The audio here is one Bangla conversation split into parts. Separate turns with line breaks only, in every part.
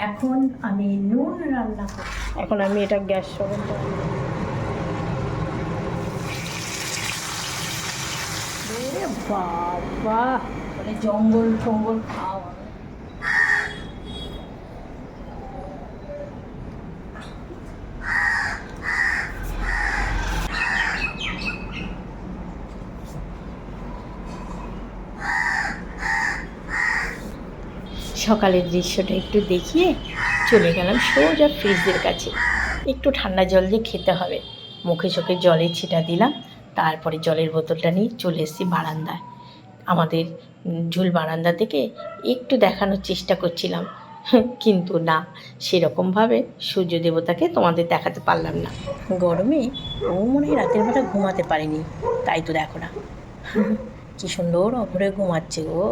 এখন আমি নুন রান্না করব
এখন আমি এটা গ্যাস সরব বাবা
মানে জঙ্গল ফঙ্গল খাওয়া
সকালের দৃশ্যটা একটু দেখিয়ে চলে গেলাম সোজা ফ্রিজের কাছে। একটু ঠান্ডা জল দিয়ে খেতে হবে। মুখে চোখে জলের ছিটা দিলাম, তারপরে জলের বোতলটা নিয়ে চলে এসেছি বারান্দায়। আমাদের ঝুল বারান্দা থেকে একটু দেখানোর চেষ্টা করছিলাম, কিন্তু না, সেরকমভাবে সূর্য দেবতাকে তোমাদের দেখাতে পারলাম না। গরমে ও মনে হয় রাতের বেলা ঘুমাতে পারেনি, তাই তো দেখো না। কি সুন্দর অপরে ঘুমাচ্ছে গো।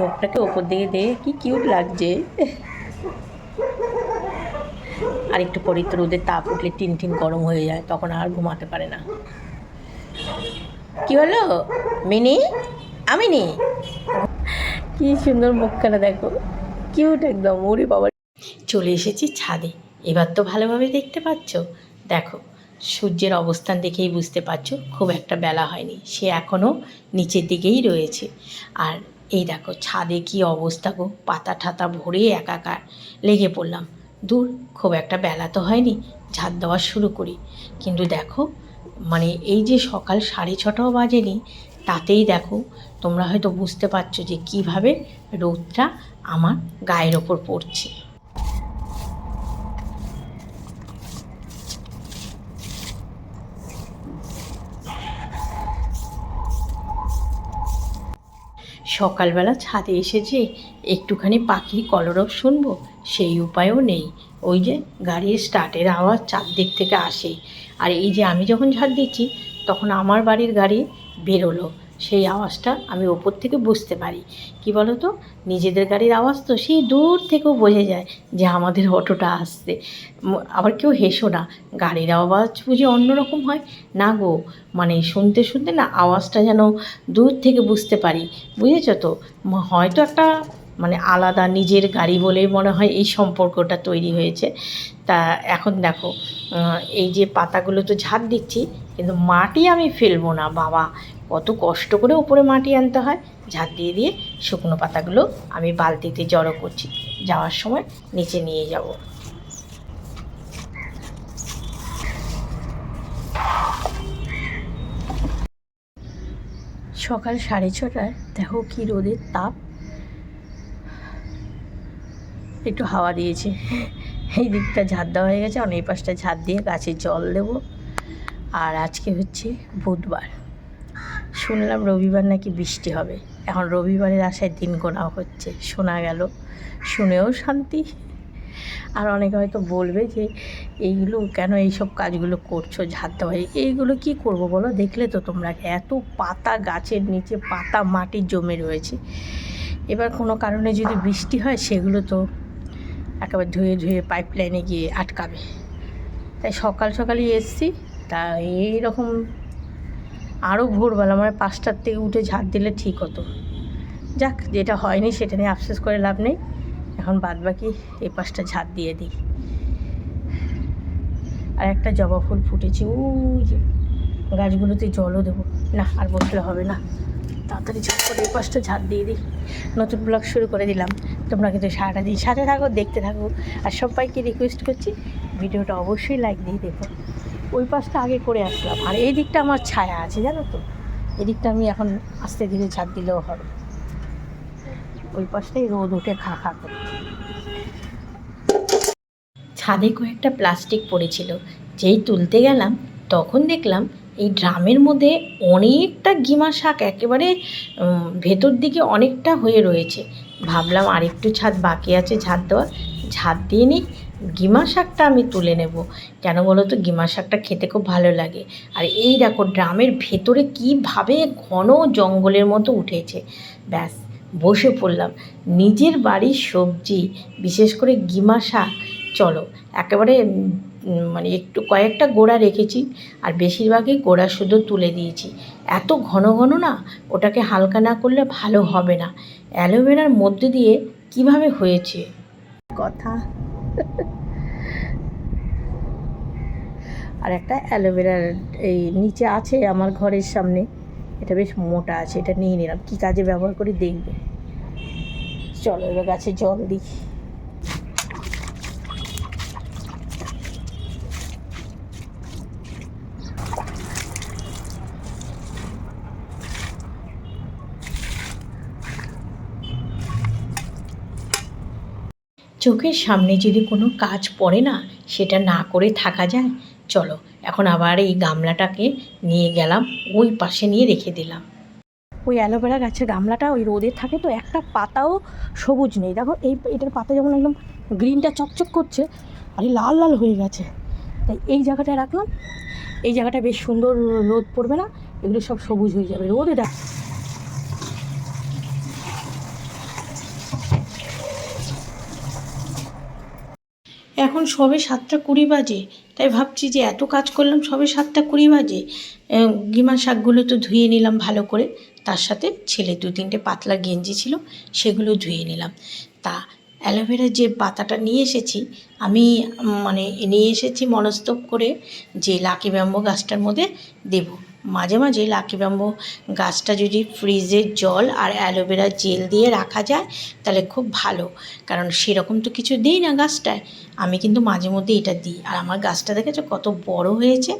মুখটাকে ওপর দিকে দিয়ে কি কিউট লাগছে। আর একটু পরেই তো রোদের তাপ উঠলে টিন টিন গরম হয়ে যায়, তখন আর ঘুমাতে পারে না। কি হলো? মিনি? আমিনি কি সুন্দর মুখখানা দেখো। কিউট একদম, ওরে বাবা। চলে এসেছি ছাদে, এবার তো ভালোভাবে দেখতে পাচ্ছ। দেখো, সূর্যের অবস্থান দেখেই বুঝতে পারছ, খুব একটা বেলা হয়নি, সে এখনও নিচের দিকেই রয়েছে। আর এই দেখো, ছাদে কি অবস্থা গো? পাতা ঠাতা ভরে একাকার। লেগে পড়লাম। দূর, খুব একটা বেলা তো হয়নি, ঝাঁট দেওয়া শুরু করি। কিন্তু দেখো মানে এই যে সকাল সাড়ে ছটাও বাজেনি, তাতেই দেখো, তোমরা হয়তো বুঝতে পারছ যে কীভাবে রোদটা আমার গায়ের ওপর পড়ছে। সকালবেলা ছাদে এসে যে একটুখানি পাখির কলরব শুনব, সেই উপায়ও নেই। ওই যে গাড়ির স্টার্টের আওয়াজ চারদিক থেকে আসে। আর এই যে আমি যখন ঝাড় দিচ্ছি, তখন আমার বাড়ির গাড়ি বেরোলো। সেই আওয়াজটা আমি ওপর থেকে বুঝতে পারি। কি বলো তো নিজেদের গাড়ির আওয়াজ তো সেই দূর থেকেও বোঝা যায় যে আমাদের অটোটা আসছে। আবার কেউ হেসো না, গাড়ির আওয়াজ বুঝি অন্যরকম হয়। না গো মানে শুনতে শুনতে না আওয়াজটা যেন দূর থেকে বুঝতে পারি। বুঝেছ তো? হয়তো একটা মানে আলাদা নিজের গাড়ি বলেই মনে হয় এই সম্পর্কটা তৈরি হয়েছে। তা এখন দেখো এই যে পাতাগুলো তো ঝাড় দিচ্ছি, কিন্তু মাটি আমি ফেলব না, বাবা। কত কষ্ট করে উপরে মাটি আনতে হয়। ঝাড় দিয়ে দিয়ে শুকনো পাতাগুলো আমি বালতিতে জড়ো করছি। যাওয়ার সময় নিচে নিয়ে যাব। সকাল সাড়ে ছটায় দেখো কি রোদের তাপ। একটু হাওয়া দিয়েছে। এই দিকটা ঝাড় দেওয়া হয়ে গেছে। অনেক পাশটা ঝাড় দিয়ে গাছে জল দেবো। আর আজকে হচ্ছে বুধবার। শুনলাম রবিবার নাকি বৃষ্টি হবে। এখন রবিবারের আশায় দিন গোনাও হচ্ছে, শোনা গেল, শুনেও শান্তি। আর অনেকে হয়তো বলবে যে, এইগুলো কেন এইসব কাজগুলো করছ, ঝাড় দেওয়া এইগুলো কি করব বলো? দেখলে তো তোমরা এত পাতা গাছের নিচে পাতা মাটি জমে রয়েছে। এবার কোনো কারণে যদি বৃষ্টি হয়, সেগুলো তো একেবারে ধুয়ে ধুয়ে পাইপ লাইনে গিয়ে আটকাবে। তাই সকাল সকালই এসছি। তা এইরকম আরও ভোরবেলা মানে পাঁচটার থেকে উঠে ঝাড় দিলে ঠিক হতো। যাক, যেটা হয়নি সেটা নিয়ে আফসোস করে লাভ নেই। এখন বাদ বাকি এই পাশটা ঝাড় দিয়ে দিই। আর একটা জবা ফুল ফুটেছে, ওই যে। গাছগুলোতে জলও দেবো। না, আর বসলে হবে না। তাড়াতাড়ি ঝাড় করে এই পাশটা ঝাড় দিয়ে দিই। নতুন ব্লগ শুরু করে দিলাম। তোমরা কিন্তু সারাটা দিন সাথে থাকো, দেখতে থাকো। আর সবাইকে রিকোয়েস্ট করছি, ভিডিওটা অবশ্যই লাইক দিয়ে দেখো। ওই পাশটা আগে করে আসলাম। আর এই দিকটা আমার ছায়া আছে, জানো তো? এদিকটা আমি এখন আস্তে ধীরে ঝাড় দিলেও হবে। ওই পাশটাই রোদ উঠে খা খা করে। ছাদে কয়েকটা প্লাস্টিক পড়েছিল। যেই তুলতে গেলাম, তখন দেখলাম এই ড্রামের মধ্যে অনেকটা গিমা শাক একেবারে ভেতর দিকে অনেকটা হয়ে রয়েছে। ভাবলাম আরেকটু ছাদ বাকি আছে ঝাড় দেওয়া ঝাড় দিয়ে নিই গিমা শাকটা আমি তুলে নেব। কেন বলো তো গিমা শাকটা খেতে খুব ভালো লাগে। আর এই দেখো ড্রামের ভেতরে কীভাবে ঘন জঙ্গলের মতো উঠেছে। ব্যাস, বসে পড়লাম। নিজের বাড়ির সবজি, বিশেষ করে গিমা শাক। চলো, একেবারে মানে একটু কয়েকটা গোড়া রেখেছি আর বেশিরভাগই গোড়া শুধু তুলে দিয়েছি। এত ঘন ঘন না, ওটাকে হালকা না করলে ভালো হবে না। অ্যালোভেরার মধ্যে দিয়ে কীভাবে হয়েছে? কথা। আর একটা অ্যালোভেরার এই নিচে আছে আমার ঘরের সামনে। এটা বেশ মোটা আছে, এটা নিয়ে নিলাম। কী কাজে ব্যবহার করি দেখবে। চলো এবার গাছে জল দিই। চোখের সামনে যদি কোনো কাজ পড়ে না, সেটা না করে থাকা যায়। চলো, এখন আবার এই গামলাটাকে নিয়ে গেলাম, ওই পাশে নিয়ে রেখে দিলাম। ওই অ্যালোভেরা গাছের গামলাটা ওই রোদে থাকে তো, একটা পাতাও সবুজ নেই। দেখো, এই এটার পাতা যেমন একদম গ্রিনটা চকচক করছে, আর লাল লাল হয়ে গেছে। তাই এই জায়গাটায় রাখলাম। এই জায়গাটা বেশ সুন্দর রোদ পড়বে না, এগুলো সব সবুজ হয়ে যাবে। রোদে রাখ এখন সবে সাতটা কুড়ি বাজে, তাই ভাবছি যে এত কাজ করলাম সবে সাতটা কুড়ি বাজে। গিমা শাকগুলো তো ধুয়ে নিলাম ভালো করে, তার সাথে ছেলে দু তিনটে পাতলা গেঞ্জি ছিল, সেগুলো ধুয়ে নিলাম। তা অ্যালোভেরার যে পাতাটা নিয়ে এসেছি, আমি মানে নিয়ে এসেছি মনস্তব করে যে লাকি ব্যাম্বো গাছটার মধ্যে দেব। মাঝে মাঝে লাকি ব্যাম্বো গাছটা যদি ফ্রিজের জল আর অ্যালোভেরা জেল দিয়ে রাখা যায়, তাহলে খুব ভালো। কারণ সেরকম তো কিছু দিই না গাছটায়। আমি কিন্তু মাঝে মধ্যে এটা দিই। আর আমার গাছটা দেখেছ কত বড় হয়েছে?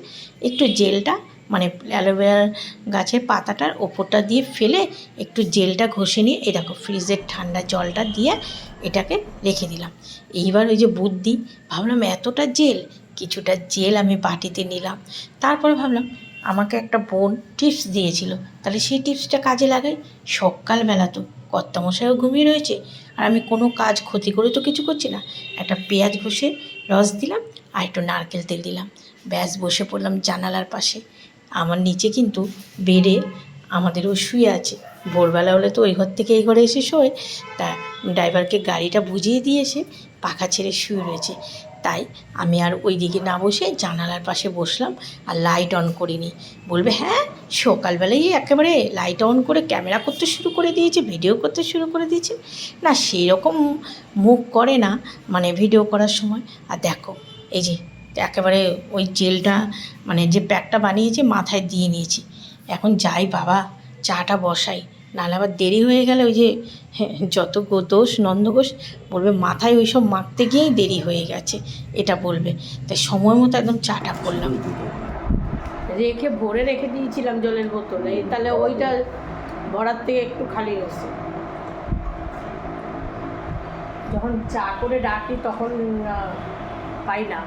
একটু জেলটা মানে অ্যালোভেরা গাছের পাতাটার ওপরটা দিয়ে ফেলে একটু জেলটা ঘষে নিয়ে, এই দেখো ফ্রিজের ঠান্ডা জলটা দিয়ে এটাকে রেখে দিলাম। এইবার ওই যে বুদ্ধি, ভাবলাম এতটা জেল, কিছুটা জেল আমি বাটিতে নিলাম। তারপরে ভাবলাম আমাকে একটা বোন টিপস দিয়েছিল। তাহলে সেই টিপসটা কাজে লাগাই সকালবেলা তো। কর্তামশাইও ঘুমিয়ে রয়েছে। আর আমি কোনো কাজ ক্ষতি করে তো কিছু করছি না। একটা পেঁয়াজ ঘষে রস দিলাম আর একটু নারকেল তেল দিলাম। ব্যাস, বসে পড়লাম জানালার পাশে। আমার নিচে কিন্তু বেডে আমাদেরও শুয়ে আছে। ভোরবেলা হলে তো ওই ঘর থেকে এই ঘরে এসে শোয়। তা ড্রাইভারকে গাড়িটা বুঝিয়ে দিয়ে এসে পাখা ছেড়ে শুয়ে রয়েছে। তাই আমি আর ওই দিকে না বসে জানালার পাশে বসলাম আর লাইট অন করিনি। বলবে হ্যাঁ সকালবেলাই একেবারে লাইট অন করে ক্যামেরা করতে শুরু করে দিয়েছে ভিডিও করতে শুরু করে দিয়েছে। না সেই রকম মুখ করে না মানে ভিডিও করার সময়। আর দেখো, এই যে একেবারে ওই জেলটা মানে যে প্যাকটা বানিয়েছি, মাথায় দিয়ে নিয়েছি। এখন যাই বাবা, চাটা বসাই। নাহলে আবার দেরি হয়ে গেলে ওই যে হ্যাঁ, যত দোষ নন্দঘোষ বলবে মাথায় ওই সব মাখতে গিয়েই দেরি হয়ে গেছে এটা বলবে। তাই সময় মতো একদম চাটা করলাম। রেখে ভরে রেখে দিয়েছিলাম জলের বোতলে। তাহলে ওইটা ভরার থেকে একটু খালি হয়েছে। যখন চা করে ডাকি তখন পাই না।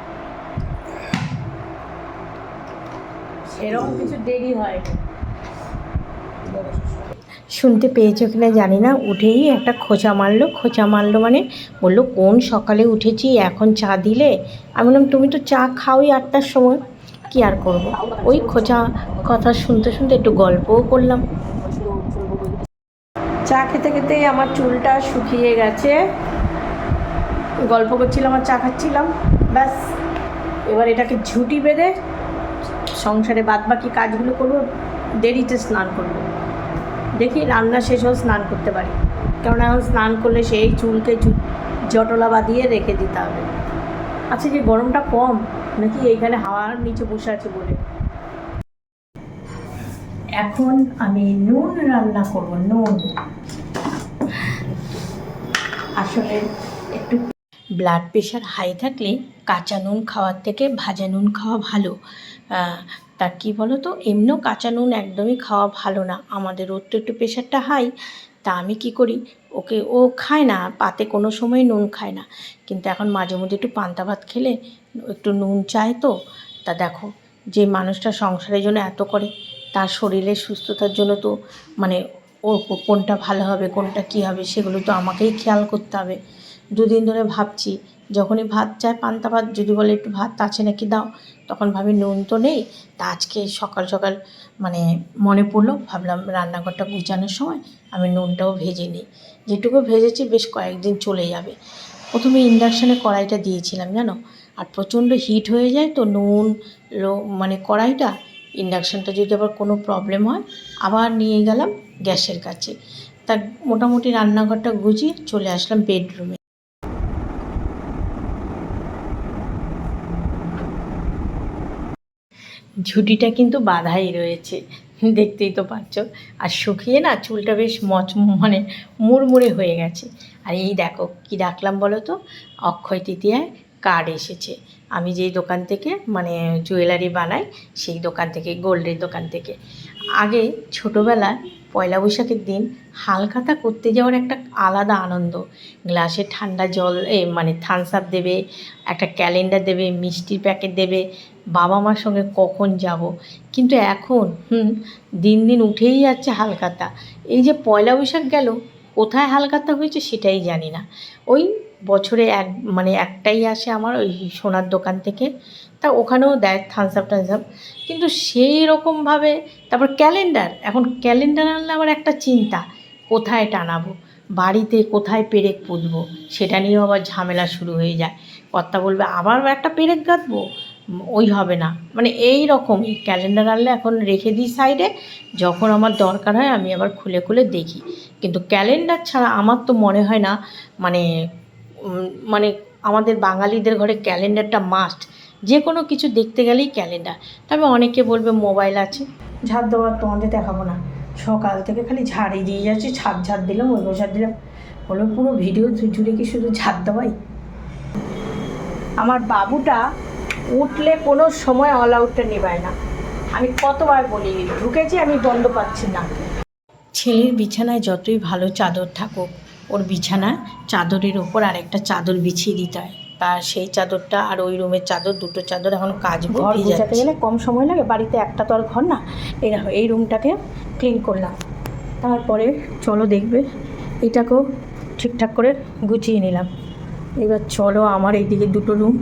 সেরকম কিছু দেরি হয়। শুনতে পেয়েছ কি না জানি না, উঠেই একটা খোঁচা মারলো। খোঁচা মারলো মানে বলল, কোন সকালে উঠেছি, এখন চা দিলে? আমি বললাম, তুমি তো চা খাওই আটটার সময়, কি আর করব? ওই খোঁচা কথা শুনতে শুনতে একটু গল্পও করলাম। চা খেতে খেতে আমার চুলটা শুকিয়ে গেছে। গল্প করছিলাম আর চা খাচ্ছিলাম। ব্যাস, এবার এটাকে ঝুঁটি বেঁধে সংসারে বাদ বাকি কাজগুলো করব, দেরিতে স্নান করব। দেখি রান্না শেষ হয়ে স্নান করতে পারি। কারণ এখন স্নান করলে সেই চুলকে জটলা বাঁধিয়ে রেখে দিতে হবে। আচ্ছা যে গরমটা কম, নাকি এইখানে হাওয়ার নিচে বসে আছে বলে?
এখন আমি নুন রান্না করব, নুন। আসলে
ব্লাড প্রেশার হাই থাকলে কাঁচা নুন খাওয়ার থেকে ভাজা নুন খাওয়া ভালো। তা কী বলো তো এমনিও কাঁচা নুন একদমই খাওয়া ভালো না। আমাদের ওর তো একটু প্রেশারটা হাই তা আমি কি করি? ওকে, ও খায় না, পাতে কোনো সময় নুন খায় না। কিন্তু এখন মাঝে মধ্যে একটু পান্তা ভাত খেলে একটু নুন চায় তো। তা দেখো, যে মানুষটা সংসারের জন্য এত করে, তার শরীরের সুস্থতার জন্য তো মানে ও কোনটা ভালো হবে, কোনটা কী হবে, সেগুলো তো আমাকেই খেয়াল করতে হবে। দুদিন ধরে ভাবছি, যখনই ভাত চায় পান্তা ভাত, যদি বলে একটু ভাত আছে নাকি দাও, তখন ভাবি নুন তো নেই। তা আজকে সকাল সকাল মানে মনে পড়ল, ভাবলাম রান্নাঘরটা গুছানোর সময় আমি নুনটাও ভেজে নিই। যেটুকু ভেজেছি বেশ কয়েকদিন চলে যাবে। প্রথমে ইন্ডাকশানে কড়াইটা দিয়েছিলাম, জানো? আর প্রচণ্ড হিট হয়ে যায় তো নুন, লো মানে কড়াইটা, ইন্ডাকশানটা যদি আবার কোনো প্রবলেম হয়, আবার নিয়ে গেলাম গ্যাসের কাছে। তা মোটামুটি রান্নাঘরটা গুছিয়ে চলে আসলাম বেডরুমে। ঝুঁটিটা কিন্তু বাধাই রয়েছে। দেখতেই তো পাচ্ছ। আর শুকিয়ে না চুলটা বেশ মচ মানে মুড়মুড়ে হয়ে গেছে। আর এই দেখো কি রাখলাম বলো তো? অক্ষয় তৃতীয়ায় কার্ড এসেছে। আমি যেই দোকান থেকে মানে জুয়েলারি বানাই, সেই দোকান থেকে, গোল্ডের দোকান থেকে। আগে ছোটোবেলায় পয়লা বৈশাখের দিন হালখাতা করতে যাওয়ার একটা আলাদা আনন্দ। গ্লাসে ঠান্ডা জল, এ মানে থামস আপ দেবে, একটা ক্যালেন্ডার দেবে, মিষ্টির প্যাকেট দেবে, বাবা মার সঙ্গে কখন যাব। কিন্তু এখন, হুম, দিন দিন উঠেই যাচ্ছে হালখাতা। এই যে পয়লা বৈশাখ গেল, কোথায় হালখাতা হয়েছে সেটাই জানি না। ওই বছরে এক মানে একটাই আসে আমার, ওই সোনার দোকান থেকে। তা ওখানেও দেয় থামস আপ টামস আপ কিন্তু সেই রকমভাবে তারপর ক্যালেন্ডার এখন ক্যালেন্ডার আনলে আমার একটা চিন্তা, কোথায় টানাবো? বাড়িতে কোথায় পেরেক পুঁতবো? সেটা নিয়েও আবার ঝামেলা শুরু হয়ে যায়। কর্তা বলবে, আবার একটা পেরেক গাঁথবো ওই হবে না। মানে এই রকমই ক্যালেন্ডার আনলে এখন রেখে দিই সাইডে যখন আমার দরকার হয় আমি আবার খুলে খুলে দেখি। কিন্তু ক্যালেন্ডার ছাড়া আমার তো মনে হয় না মানে মানে আমাদের বাঙালিদের ঘরে ক্যালেন্ডারটা মাস্ট যে কোনো কিছু দেখতে গেলেই ক্যালেন্ডার তবে অনেকে বলবে মোবাইল আছে। ঝাড় দেওয়ার তোমাদের দেখাবো না। সকাল থেকে খালি ঝাড়ই দিয়ে যাচ্ছে ছাদ ঝাড় দিলাম ওই ঝাড় দিলাম। হলো পুরো ভিডিও জুড়ে কি শুধু ঝাড় দেওয়াই? আমার বাবুটা উঠলে কোনো সময় অল আউটটা নেবায় না। আমি কতবার বলি ঢুকেছি আমি বন্ধ পাচ্ছি না। ছেলের বিছানায় যতই ভালো চাদর থাকুক ওর বিছানা চাদরের ওপর আরেকটা চাদর বিছিয়ে দিতে হয়। তার সেই চাদরটা আর ওই রুমের চাদর দুটো চাদর এখন কাজ ঘর গোছাতে গেলে কম সময় লাগে বাড়িতে একটা তো আর ঘর না। এই দেখো এই রুমটাকে ক্লিন করলাম। তারপরে চলো দেখবে এটাকেও ঠিকঠাক করে গুছিয়ে নিলাম। এবার চলো আমার এইদিকে দুটো রুম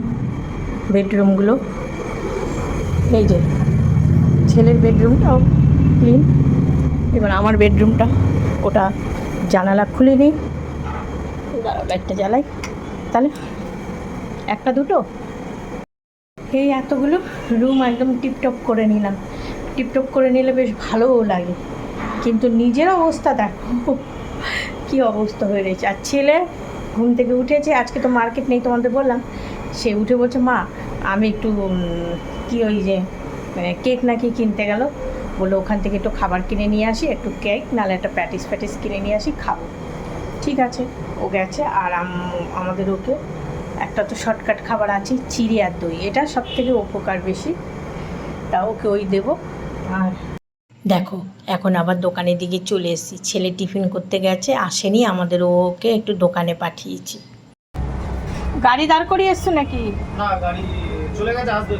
বেডরুমগুলো এই যে ছেলের বেডরুমটাও ক্লিন এবার আমার বেডরুমটা ওটা জানালা খুলে নিই। একটা জ্বালাই। তাহলে একটা দুটো? এই এতগুলো রুম একদম টিপটপ করে নিলাম। টিপটপ করে নিলে বেশ ভালোও লাগে। কিন্তু নিজের অবস্থা দেখো কী অবস্থা হয়ে রয়েছে। আর ছেলে ঘুম থেকে উঠেছে, আজকে তো মার্কেট নেই তোমাদের বললাম। সে উঠে বলছে, মা, আমি একটু কি ওই যে মানে কেক নাকি কিনতে গেল? বলল, ওখান থেকে একটু খাবার কিনে নিয়ে আসি, একটু কেক নাহলে একটা প্যাটিস প্যাটিস কিনে নিয়ে আসি, খাব। ঠিক আছে, ও গেছে, আর আমাদের ওকে একটা তো শর্টকাট খাবার আছে চিড়ি আর দই। এটা সব থেকে উপকার বেশি। তা ওকে ওই দেবো। আর দেখো এখন আবার দোকানের দিকে চলে এসেছি। ছেলে টিফিন করতে গেছে আসেনি আমাদের ওকে একটু দোকানে পাঠিয়েছি। গাড়ি দাঁড় করিয়ে এসছো নাকি?
না গাড়ি চলে গেছে আসবে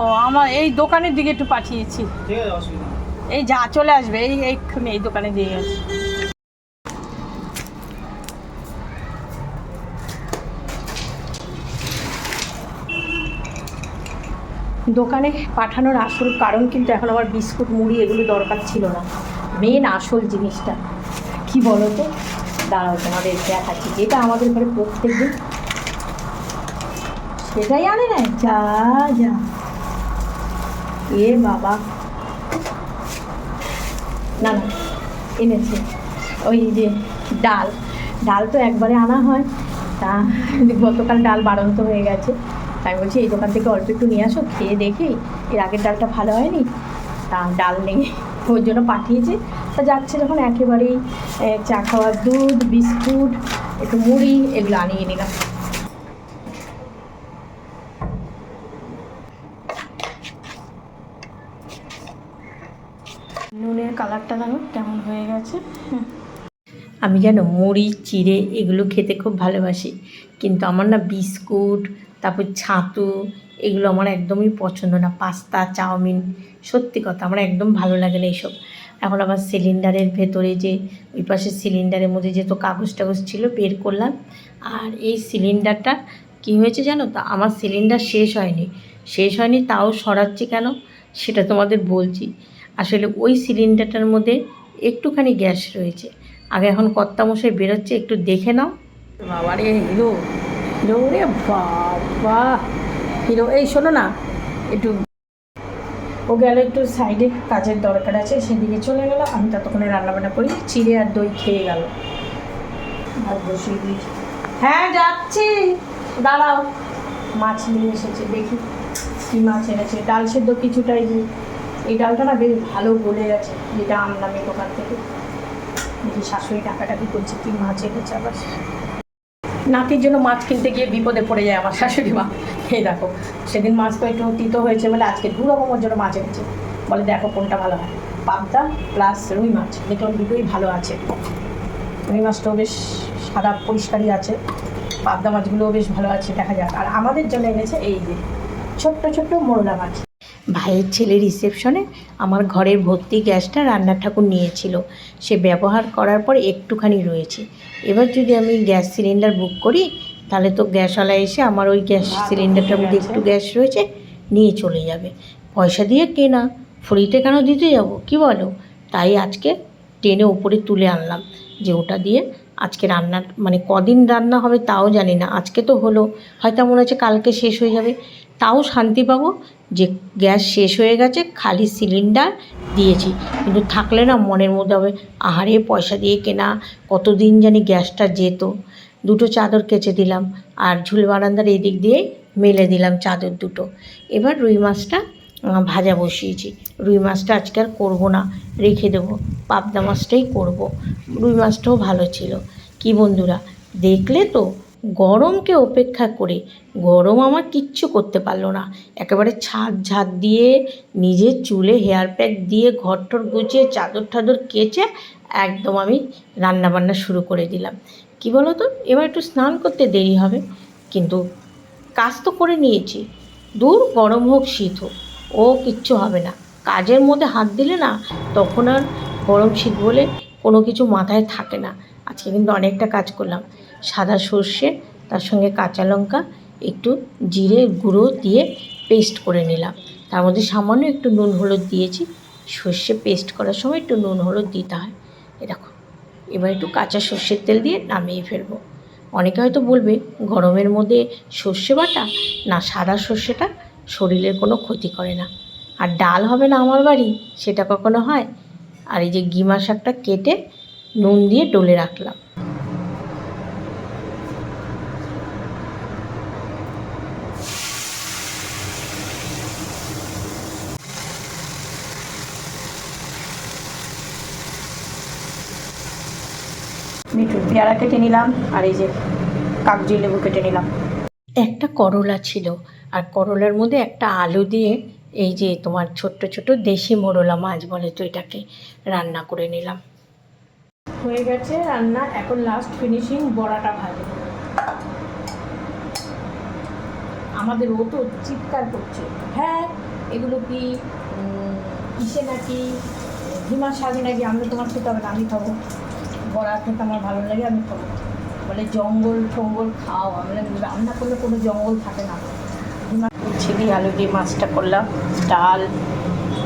ও আমার এই দোকানের দিকে একটু পাঠিয়েছি।
ঠিক আছে অসুবিধা
এই যা চলে আসবে এই এইক্ষুনি এই দোকানে দিয়ে গেছে। দোকানে পাঠানোর আসল কারণ কিন্তু এখন আমার বিস্কুট, মুড়ি এগুলো দরকার ছিল না। মেন আসল জিনিসটা। কি বলো তো দাঁড়াও, তোমাদের দেখাচ্ছি। যেটা আমাদের ঘরে প্রত্যেক দিন সেটাই আনে না যা যা। এ বাবা। না না, এনেছে। ওই যে ডাল। ডাল তো একবারে আনা হয়। তা গতকাল ডাল বাড়ন্ত হয়ে গেছে। তাই বলছি, এই দোকান থেকে অল্প একটু নিয়ে আসো, খেয়ে দেখি। এর আগের ডালটা ভালো হয়নি? তা ডাল নেই, ওর জন্য পাঠিয়েছি। তা যাচ্ছে যখন একেবারেই চা খাওয়ার দুধ, বিস্কুট, একটু মুড়ি, এগুলো আনিয়ে নিলাম নুনের কালারটা দেখো কেমন হয়ে গেছে? আমি যেন মুড়ি, চিড়ে এগুলো খেতে খুব ভালোবাসি। কিন্তু আমার না বিস্কুট তারপর ছাতু, এগুলো আমার একদমই পছন্দ না। পাস্তা, চাউমিন, সত্যি কথা আমার একদম ভালো লাগে না এইসব এখন আবার সিলিন্ডারের ভেতরে যে, ওই পাশে সিলিন্ডারের মধ্যে যে তো কাগজ টাগজ ছিল বের করলাম। আর এই সিলিন্ডারটা কি হয়েছে জানো তো? আমার সিলিন্ডার শেষ হয়নি। শেষ হয়নি, তাও সরাচ্ছি কেন? সেটা তোমাদের বলছি। আসলে ওই সিলিন্ডারটার মধ্যে একটুখানি গ্যাস রয়েছে। আগে এখন কর্তামশাই বেরোচ্ছে, একটু দেখে নাও। বাবা রে হিরো হিরো রে বাবা। হিরো, এই শোনো না, একটু ও গেল একটু সাইডে কাজের দরকার আছে, সেদিকে চলে গেল, আমি ততক্ষণে রান্নাবান্না করি, চিড়ে আর দই খেয়ে গেল। ভাত বসিয়ে দিয়েছি। হ্যাঁ যাচ্ছি। দাঁড়াও। মাছ নিয়ে এসেছে, দেখি কী মাছ এনেছে। ডাল সেদ্ধ কিছুটাই দিই এই ডালটা না বেশ ভালো গলে গেছে, যেটা আনলাম এই দোকান থেকে। দেখি শাশুড়ি টাকাটাকি করছে, কি মাছ এনেছে আবার? নাতির জন্য মাছ কিনতে গিয়ে বিপদে পড়ে যায় আমার শাশুড়ি মা। এই দেখো, সেদিন মাছ তো একটু তিতো হয়েছে বলে আজকে দু রকমের জন্য মাছ এনেছে। বলে দেখো কোনটা ভালো হয়। পাবদা প্লাস রুই মাছ, দেখলাম দুটোই ভালো আছে। রুই মাছটাও বেশ সাদা পরিষ্কারই আছে। পাবদা মাছগুলোও বেশ ভালো আছে, দেখা যাক। আর আমাদের জন্য এনেছে এই যে ছোট্ট ছোট্ট মোরলা মাছ। ভাইয়ের ছেলে রিসেপশনে আমার ঘরের ভর্তি গ্যাসটা রান্নার ঠাকুর নিয়েছিল। সে ব্যবহার করার পর একটুখানি রয়েছে। এবার যদি আমি গ্যাস সিলিন্ডার বুক করি, তাহলে তো গ্যাসওয়ালা এসে আমার ওই গ্যাস সিলিন্ডারটার মধ্যে একটু গ্যাস রয়েছে, নিয়ে চলে যাবে। পয়সা দিয়ে কেনা, ফ্রিতে কেন দিতে যাব, কি বলো? তাই আজকে টেনে ওপরে তুলে আনলাম, যে ওটা দিয়ে আজকে রান্নার মানে কদিন রান্না হবে তাও জানি না। আজকে তো হলো, হয়তো মনে হচ্ছে কালকে শেষ হয়ে যাবে। তাও শান্তি পাবো যে গ্যাস শেষ হয়ে গেছে, খালি সিলিন্ডার দিয়েছি। কিন্তু থাকলে না মনের মধ্যে হবে, আহারে পয়সা দিয়ে কেনা, কতদিন জানি গ্যাসটা যেত। দুটো চাদর কেচে দিলাম আর ঝুল বারান্দার এদিক দিয়ে মেলে দিলাম চাদর দুটো। এবার রুই মাছটা ভাজা বসিয়েছি। রুই মাছটা আজকে আর করব না, রেখে দেবো। পাবদা মাছটাই করব। রুই মাছটাও ভালো ছিল। কি বন্ধুরা, দেখলে তো? গরমকে উপেক্ষা করে। গরম আমার কিচ্ছু করতে পারল না। একেবারে ছাদ ঝাঁত দিয়ে, নিজের চুলে হেয়ার প্যাক দিয়ে ঘর টর গুছিয়ে, চাদর টাদর কেচে, একদম আমি রান্না বান্না শুরু করে দিলাম। কি বলো তো এবার একটু স্নান করতে দেরি হবে। কিন্তু কাজ তো করে নিয়েছি। দূর গরম হোক, শীত হোক। ও কিচ্ছু হবে না। কাজের মধ্যে হাত দিলে না, তখন আর গরম শীত বলে কোনো কিছু মাথায় থাকে না। আজকে কিন্তু অনেকটা কাজ করলাম। সাদা সর্ষে, তার সঙ্গে কাঁচা লঙ্কা, একটু জিরে গুঁড়ো দিয়ে পেস্ট করে নিলাম। তার মধ্যে সামান্য একটু নুন, হলুদ দিয়েছি। সর্ষে পেস্ট করার সময় একটু নুন, হলুদ দিতে হয়। এ দেখো, এবার একটু কাঁচা সর্ষের তেল দিয়ে নামিয়ে ফেলব। অনেকে হয়তো বলবে, গরমের মধ্যে সর্ষে বাটা না সাদা সর্ষেটা? শরীরের কোনো ক্ষতি করে না। আর ডাল হবে না আমার বাড়ি সেটা কখনো হয়? আর এই যে গিমা শাকটা কেটে নুন দিয়ে ডলে রাখলাম। মিঠুর পেয়ারা কেটে নিলাম আর এই যে কাগজি লেবু কেটে নিলাম। একটা করলা ছিল আর করলার মধ্যে একটা আলু দিয়ে এই যে তোমার ছোট্ট ছোট দেশি মোরলা মাছ বলে তো এটাকে রান্না করে নিলাম। হয়ে গেছে রান্না এখন লাস্ট ফিনিশিং বড়াটা ভাজে আমাদের ও তো চিৎকার করছে। হ্যাঁ এগুলো কি কিসে নাকি হিমা শাকে নাকি? আমি তোমার খেতে হবে আমি খাব। বড়া খেতে আমার ভালো লাগে আমি খাব। বলে জঙ্গল ফঙ্গল খাও। আমি বললাম, রান্না করলে কোনো জঙ্গল থাকে না। ছিলি আলু দিয়ে মাছটা করলাম, ডাল,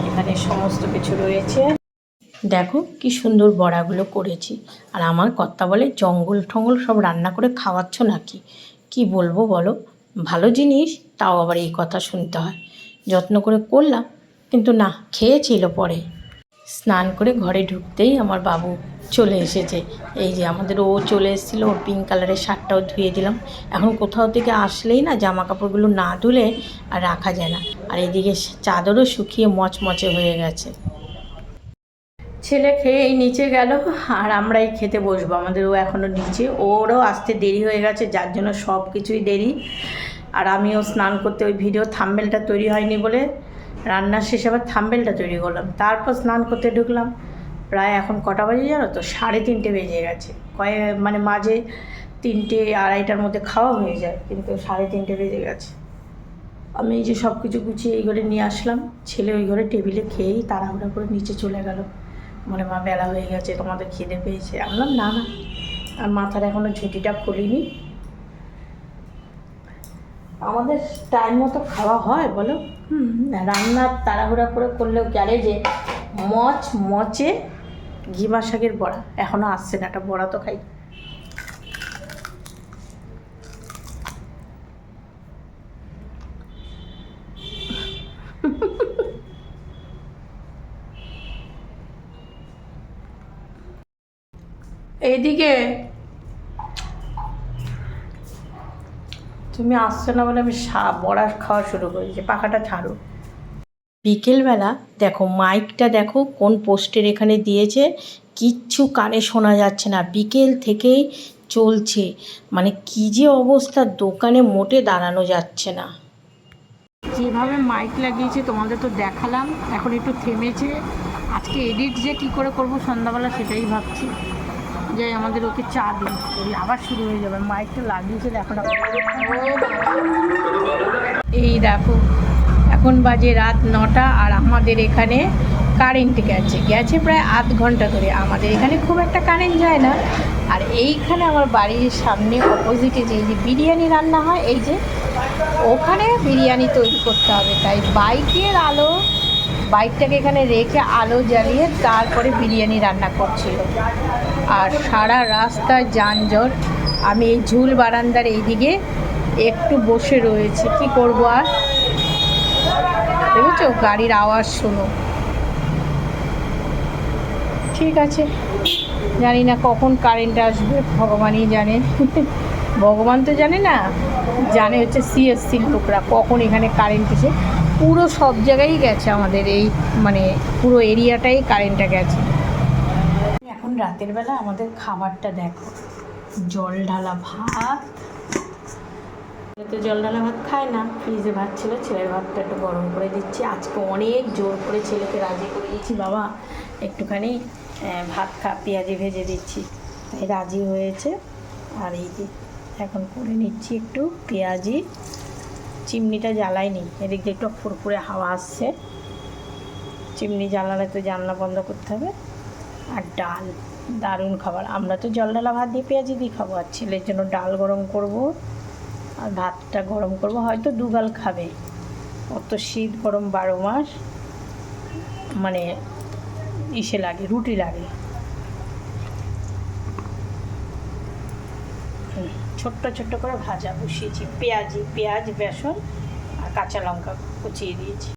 এখানে সমস্ত কিছু রয়েছে। দেখো কি সুন্দর বড়াগুলো করেছি। আর আমার কর্তা বলে, জঙ্গল ঠঙ্গল সব রান্না করে খাওয়াচ্ছ নাকি? কি বলব বলো? ভালো জিনিস, তাও আবার এই কথা শুনতে হয়। যত্ন করে করলাম, কিন্তু না, খেয়েছিল পরে। স্নান করে ঘরে ঢুকতেই আমার বাবু চলে এসেছে। এই যে আমাদের ও চলে এসেছিল, ওর পিঙ্ক কালারের শার্টটাও ধুয়ে দিলাম। এখন কোথাও থেকে আসলেই না জামা কাপড়গুলো না ধুলে আর রাখা যায় না। আর এদিকে চাদরও শুকিয়ে মচমচে হয়ে গেছে। ছেলে খেয়ে এই নিচে গেল, আর আমরাই খেতে বসবো। আমাদের ও এখনও নিচে। ওরও আসতে দেরি হয়ে গেছে, যার জন্য সব কিছুই দেরি। আর আমিও স্নান করতে ওই ভিডিও থাম্বেলটা তৈরি হয়নি বলে রান্নার শেষে আবার থাম্বেলটা তৈরি করলাম। তারপর স্নান করতে ঢুকলাম। প্রায় এখন কটা বাজে জানো তো? সাড়ে তিনটে বেজে গেছে। কয়ে মানে মাঝে তিনটে আড়াইটার মধ্যে খাওয়া হয়ে যায়, কিন্তু সাড়ে তিনটে বেজে গেছে। আমি এই যে সব কিছু গুছিয়ে এই ঘরে নিয়ে আসলাম। ছেলে ওই ঘরে টেবিলে খেয়েই তাড়াহুড়া করে নিচে চলে গেল। মানে মা, বেলা হয়ে গেছে, তোমাদের খিদে পেয়েছে। আমি বললাম, না না। আর মাথার এখনও ঝুঁটিটা খুলিনি। আমাদের টাইম মতো খাওয়া হয় বলো? রান্না তাড়াহুড়া করে করলেও গ্যারেজে মচ মচে ঘিমা শাকের বড়া এখনও আসছে না একটা বড়া তো খাই।
এইদিকে তুমি আসছো না বলে আমি বড়া খাওয়া শুরু করেছি পাখাটা ছাড়ো। বিকেলবেলা দেখো, মাইকটা দেখো কোন পোস্টের এখানে দিয়েছে, কিচ্ছু কানে শোনা যাচ্ছে না, বিকেল থেকেই চলছে। মানে কী যে অবস্থা, দোকানে মোটে দাঁড়ানো যাচ্ছে না। যেভাবে মাইক লাগিয়েছে, তোমাদের তো দেখালাম, এখন একটু থেমেছে। আজকে এডিট যে কি করে করব সন্ধ্যাবেলা সেটাই ভাবছি। যে আমাদের ওকে চা ওই আবার শুরু হয়ে যাবে। মাইকটা লাগিয়েছে দেখো এই দেখো, এখন বাজে রাত নটা আর আমাদের এখানে কারেন্ট গেছে। গেছে প্রায় আধ ঘণ্টা ধরে। আমাদের এখানে খুব একটা কারেন্ট যায় না। আর এইখানে আমার বাড়ির সামনে অপোজিটে যে যে বিরিয়ানি রান্না হয়, এই যে ওখানে বিরিয়ানি তৈরি করতে হবে। তাই বাইকের আলো, বাইকটাকে এখানে রেখে আলো জ্বালিয়ে তারপরে বিরিয়ানি রান্না করছিল। আর সারা রাস্তায় যানজট। আমি এই ঝুল বারান্দার এইদিকে একটু বসে রয়েছে। কি করব আর? দেখেছ? গাড়ির আওয়াজ শোনো। ঠিক আছে। জানি না কখন কারেন্ট আসবে, ভগবানই জানে। ভগবান তো জানে না, জানে হচ্ছে সিএসসির লোকরা কখন এখানে কারেন্ট এসে। পুরো সব জায়গায় গেছে আমাদের এই মানে পুরো এরিয়াটাই কারেন্টটা গেছে। এখন রাতের বেলা আমাদের খাবারটা দেখো। জল ঢালা ভাত। তো জল ঢালা ভাত খায় না, ফ্রিজে ভাত ছিল, ছেলের ভাতটা একটু গরম করে দিচ্ছি। আজকে অনেক জোর করে ছেলেকে রাজি করে দিয়েছি বাবা। একটুখানি ভাত খা, পেঁয়াজি ভেজে দিচ্ছি। তাই রাজি হয়েছে। আর এই যে, এখন করে নিচ্ছি একটু পেঁয়াজি। চিমনিটা জ্বালাইনি, এদিক দিয়ে একটু ফুরফুরে হাওয়া আসছে। চিমনি জ্বালালে তো জানলা বন্ধ করতে হবে। আর ডাল, দারুণ খাবার। আমরা তো জল ডালা ভাত দিয়ে পেঁয়াজি দিয়ে খাব, আর ছেলের জন্য ডাল গরম করব, আর ভাতটা গরম করব। হয়তো দুগাল খাবে। অত শীত গরম বারো মাস। মানে ইসে লাগে, রুটি লাগে। ছোট্ট ছোট্ট করে ভাজা বসিয়েছি। পেঁয়াজি, পেঁয়াজ, বেসন আর কাঁচা লঙ্কা কুচিয়ে দিয়েছি।